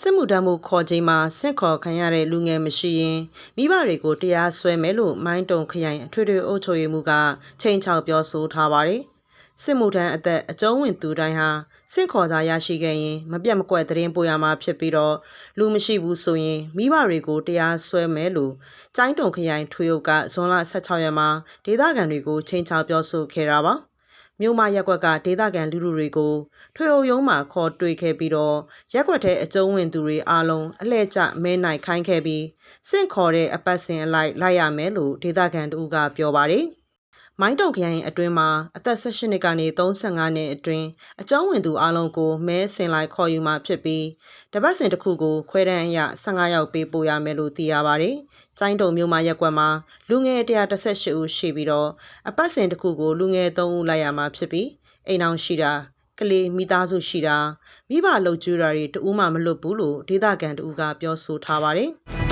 စစ်မှုထမ်းမှုခေါ်ချိန်မှာဆင့်ခေါ်ခံရတဲ့လူငယ်မရှိရင်မိဘတွေကိုတရားစွဲမယ်လို့မိုင်းတုံခရိုင်အထွေထွေအုပ်ချုပ်ရေးမှူးကချိန်ချောက်ပြောဆိုထားပါတယ်။စစ်မှုထမ်းအသက်အကျုံးဝင်သူတိုင်းဟာဆင့်ခေါ်စာရရှိခဲ့ရင်မပြတ်မကွက်သတင်းပို့ရမှာဖြစ်ပြီးတော့လူမရှိဘူးဆိုရင်မိဘတွေကိုတရားစွဲမယ်လို့ကျိုင်းတုံခရိုင်ထွေအုပ်ကဇွန်လ16ရက်မှာဒေသခံတွေကိုချိန်ချောက်ပြောဆိုခဲ့တာပါ။ မြို့မရက်ကွက်ကဒေသခံလူလူတွေကိုထွေအုပ်ရုံးမှာခေါ်တွေ့ခဲ့ပြီးတော့ရက်ကွက်ထဲအကျုံးဝင်သူတွေအားလုံးအလှည့်ကျမဲနိုင်ခိုင်းခဲ့ပြီးစင့်ခေါ်တဲ့အပတ်စဉ်အလိုက်လိုက်ရမယ်လို့ဒေသခံတူကပြောပါတယ်။ မိုင်းတုံခရိုင်အတွင်းမှာအသက်18နှစ်ကနေ35နှစ်အတွင်းအကျုံးဝင်သူအလုံးကိုမဲဆင်လိုက်ခေါ်ယူมาဖြစ်ပြီးတပတ်စဉ်တစ်ခုကိုခွဲတန်းအရ15ရောက်ပေးပို့ရမယ်လို့သိရပါတယ်။ကျိုင်းတုံမြို့မှာရက်ကွက်မှာလူငယ်118ဦးရှိပြီးတော့အပတ်စဉ်တစ်ခုကိုလူငယ်3ဦးလိုက်ရမှာဖြစ်ပြီးအိမ်အောင်ရှိတာကလေးမိသားစုရှိတာမိဘလှုပ်ကြွတာတွေတူးမှမလွတ်ဘူးလို့ဒေသခံတူကပြောဆိုထားပါတယ်။